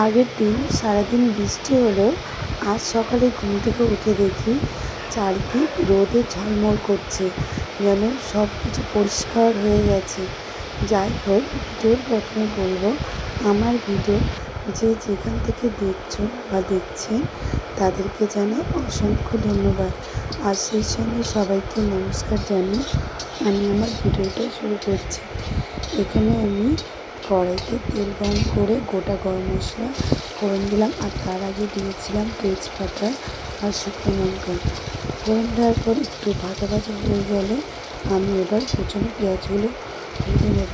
আগের দিন সারাদিন বৃষ্টি হলেও আজ সকালে ঘুম থেকে উঠে দেখি চারদিক রোদে ঝলমল করছে, যেন সব কিছু পরিষ্কার হয়ে গেছে। যাই হোক, ভিডিওর প্রথমে বলব, আমার ভিডিও যে যেখান থেকে দেখছ বা দেখছেন, তাদেরকে জানাই অসংখ্য ধন্যবাদ। আর সেই সঙ্গে সবাইকে নমস্কার জানিয়ে আমি আমার ভিডিওটা শুরু করছি। এখানে আমি কড়াইতে তেল গরম করে গোটা গরম মশলা ফোড়ন দিলাম আর তার আগে দিয়েছিলাম তেজপাতা আর শুকনো লঙ্কা। ফোড়ন দেওয়ার পর একটু ভাজা ভাজা হয়ে গেলে আমি এবার কুচনো পেঁয়াজগুলো ভেজে নেব।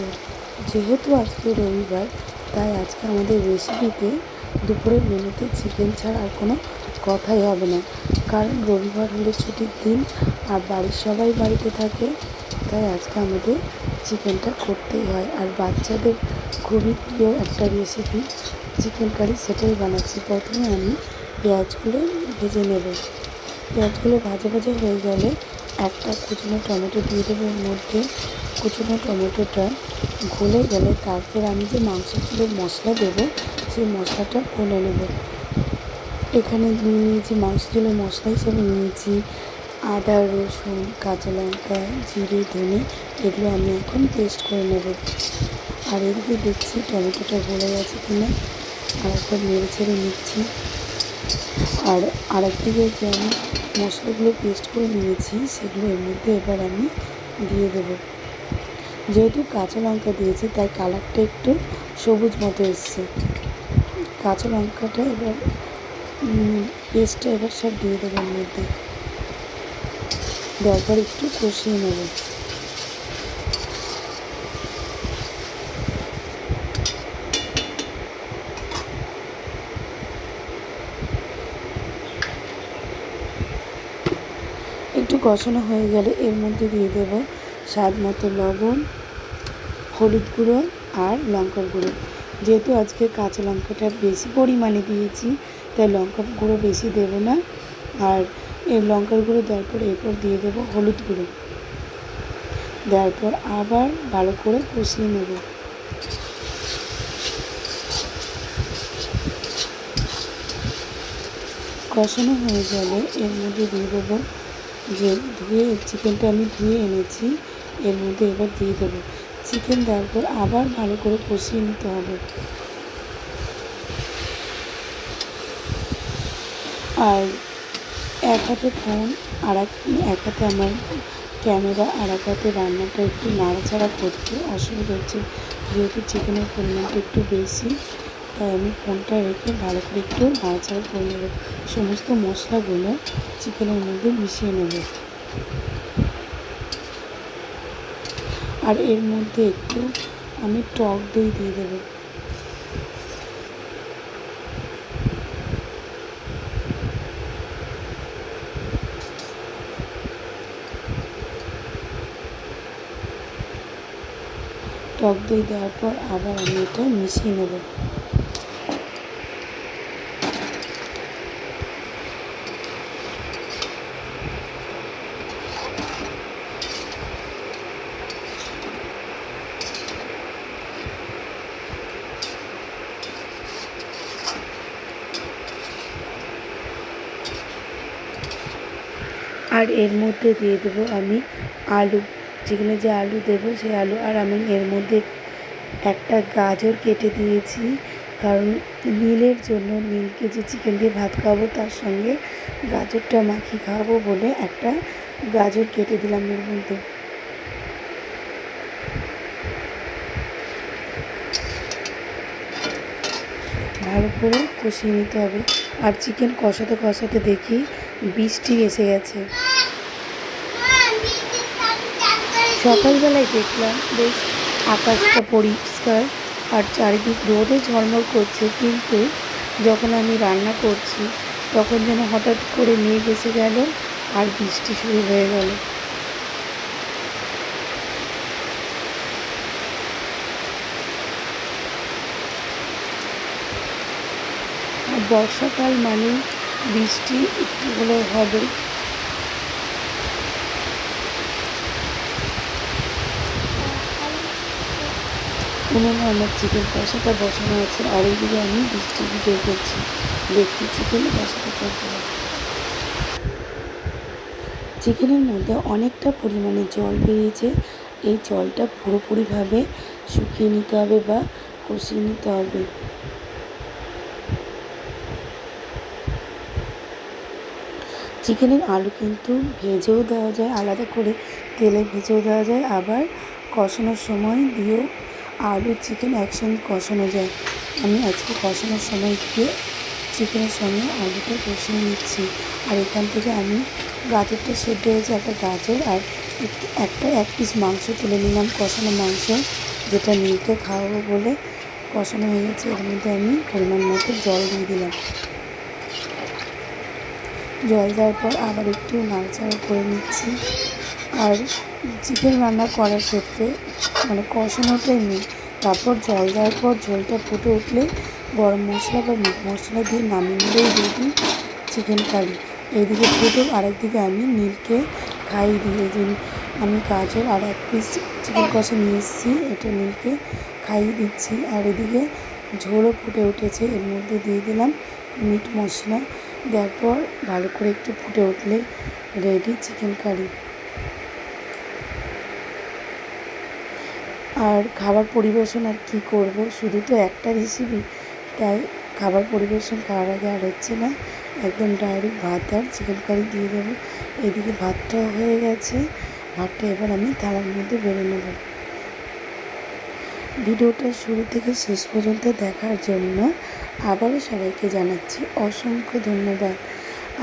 যেহেতু আজকে রবিবার, তাই আজকে আমাদের রেসিপিতে দুপুরের মেনুতে চিকেন ছাড়া আর কোনো কথাই হবে না। কারণ রবিবার হলে ছুটির দিন আর বাড়ির সবাই বাড়িতে থাকে তাই আজকে আমাদের চিকেনটা করতেই হয়। আর বাচ্চাদের খুবই প্রিয় একটা রেসিপি চিকেন কারি সেটাই বানাচ্ছি। প্রথমে আমি পেঁয়াজগুলো ভেজে নেব। পেঁয়াজগুলো ভাজা ভাজা হয়ে গেলে একটা কুচনো টমেটো দিয়ে দেবো। এর মধ্যে কুচনো টমেটোটা গলে গেলে তারপর আমি যে মাংসগুলোর মশলা দেবো, সেই মশলাটা করে নেব। এখানে নিয়ে নিয়েছি মাংস ঝোলের মশলা হিসেবে নিয়েছি আদা, রসুন, কাঁচা লঙ্কা, জিরে, ধনে, এগুলো আমি এখন পেস্ট করে নেব। আর এদিকে দেখছি টমেটোটা গলে গেছে কিনা। আর একবার নেড়ে ছেড়ে নিচ্ছি। আর আরেকদিকে যে আমি মশলাগুলো পেস্ট করে নিয়েছি, সেগুলো এর মধ্যে এবার আমি দিয়ে দেবো। যেহেতু কাঁচা লঙ্কা দিয়েছি, তাই কালারটা একটু সবুজ মতো এসছে। কাঁচা লঙ্কাটা এবার পেস্টটা এবার সব দিয়ে দেবো এর মধ্যে। দেওয়ার পর একটু কষিয়ে নেব। একটু কষানো হয়ে গেলে এর মধ্যে দিয়ে দেব স্বাদ মতো লবণ, হলুদ গুঁড়ো আর লঙ্কার গুঁড়ো। যেহেতু আজকে কাঁচা লঙ্কাটা বেশি পরিমাণে দিয়েছি, তাই লঙ্কা গুঁড়ো বেশি দেব না। আর এই লঙ্কার গুঁড়ো দেওয়ার পর এরপর দিয়ে দেবো হলুদ গুঁড়ো। দেওয়ার পর আবার ভালো করে কষিয়ে নেব। কষানো হয়ে গেলে এর মধ্যে দিয়ে দেবো যে ধুয়ে চিকেনটা আমি ধুয়ে এনেছি, এর মধ্যে এবার দিয়ে দেবো। চিকেন দেওয়ার পর আবার ভালো করে কষিয়ে নিতে হবে। আর এক হাতে ফোন, আর এক এক হাতে আমার ক্যামেরা, আর এক হাতে রান্নাটা একটু নাড়াচাড়া করতে। অসুবিধা হচ্ছে যেহেতু চিকেনের পরিমাণটা একটু বেশি, তাই আমি ফোনটা রেখে ভালো করে একটু নাড়াচাড়া করে নেব। সমস্ত মশলাগুলো চিকেনের মধ্যে মিশিয়ে নেব। আর এর মধ্যে একটু আমি টক দই দিয়ে দেবো। টক দই দেওয়ার পর আবার আমি এটা মিশিয়ে নেব। আর এর মধ্যে দিয়ে দেবো আমি আলু। যেখানে যে আলু দেবো, সেই আলু আর আমি এর মধ্যে একটা গাজর কেটে দিয়েছি। কারণ নীলের জন্য নীলকে যে চিকেন দিয়ে ভাত খাওয়াবো তার সঙ্গে গাজরটা মাখিয়ে খাওয়াবো বলে একটা গাজর কেটে দিলাম এর মধ্যে। ভালো করে কষিয়ে নিতে হবে। আর চিকেন কষাতে কষাতে দেখি বৃষ্টি এসে গেছে। সকালবেলায় দেখলাম বেশ আকাশটা পরিষ্কার আর চারিদিক রোদে ঝলমল করছে, কিন্তু যখন আমি রান্না করছি তখন যেন হঠাৎ করে মেঘ এসে গেল আর বৃষ্টি শুরু হয়ে গেল। বর্ষাকাল মানে বৃষ্টি, একটু হলেও হবে। উনুনে আমার চিকেন কষাটা বসানো আছে, আর এইদিকে আমি বৃষ্টি করছি। দেখি চিকেন কষাটা চিকেনের মধ্যে অনেকটা পরিমাণে জল বেরিয়েছে। এই জলটা পুরোপুরিভাবে শুকিয়ে নিতে হবে বা কষিয়ে নিতে হবে। চিকেনের আলু কিন্তু ভেজেও দেওয়া যায়, আলাদা করে তেলে ভেজেও দেওয়া যায়। আবার কষানোর সময় দিয়েও আলু চিকেন একসঙ্গে কষানো যায়। আমি আজকে কষানোর সময় গিয়ে চিকেনের সঙ্গে আলুটা কষিয়ে নিচ্ছি। আর এখান থেকে আমি গাজরটা সেদ্ধ হয়েছে একটা গাজর আর একটু- এক পিস মাংস তুলে নিলাম। কষানো মাংস যেটা নীলকে খাওয়াবো বলে কষানো হয়ে গেছে। এর মধ্যে আমি পরিমাণ মতো জল দিয়ে দিলাম। জল দেওয়ার পর আবার একটু নাড়াচাড়া করে নিচ্ছি। আর চিকেন রান্না করার ক্ষেত্রে মানে কষানোটাই মেন তারপর জল দেওয়ার পর ঝোলটা ফুটে উঠলে গরম মশলা বা মিট মশলা দিয়ে নামিয়ে নিলেই রেডি চিকেন কারি। এইদিকে ফুটে আরেকদিকে আমি নীলকে খাইয়ে দিয়ে যে আমি গাজর আর এক পিস চিকেন কষা নিয়ে এসেছি, এটা নীলকে খাইয়ে দিচ্ছি। আর এদিকে ঝোলও ফুটে উঠেছে, এর মধ্যে দিয়ে দিলাম মিট মশলা। দেওয়ার পর ভালো করে একটু ফুটে উঠলে রেডি চিকেন কারি। আর খাবার পরিবেশন আর কি করব? শুধু তো একটা রেসিপি তাই খাবার পরিবেশন খাওয়ার আগে আর হচ্ছে না, একদম ডাইরেক্ট ভাত আর চিকেন কারি দিয়ে দেবো। এদিকে ভাতটাও হয়ে গেছে, ভাতটা এবার আমি থালার মধ্যে বেড়ে নেব। ভিডিওটা শুরু থেকে শেষ পর্যন্ত দেখার জন্য আবারও সবাইকে জানাচ্ছি অসংখ্য ধন্যবাদ।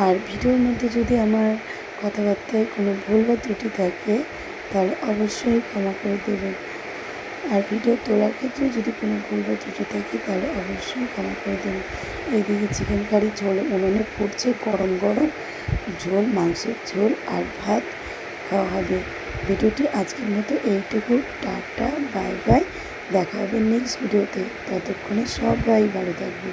আর ভিডিওর মধ্যে যদি আমার কথাবার্তায় কোনো ভুল বা ত্রুটি থাকে, তাহলে অবশ্যই ক্ষমা করে দেবেন। আর ভিডিও তোলার ক্ষেত্রে যদি কোনো ভুল বা ত্রুটি থাকে, তাহলে অবশ্যই ক্ষমা করে দেবেন এইদিকে চিকেন কারি ঝোল উনুনে পড়ছে গরম গরম ঝোল, মাংসের ঝোল আর ভাত খাওয়া হবে। ভিডিওটি আজকের মতো এইটুকু। Tata, bye bye. দেখা হবে নেক্সট ভিডিওতে ততক্ষণে সবাই ভালো থাকবে।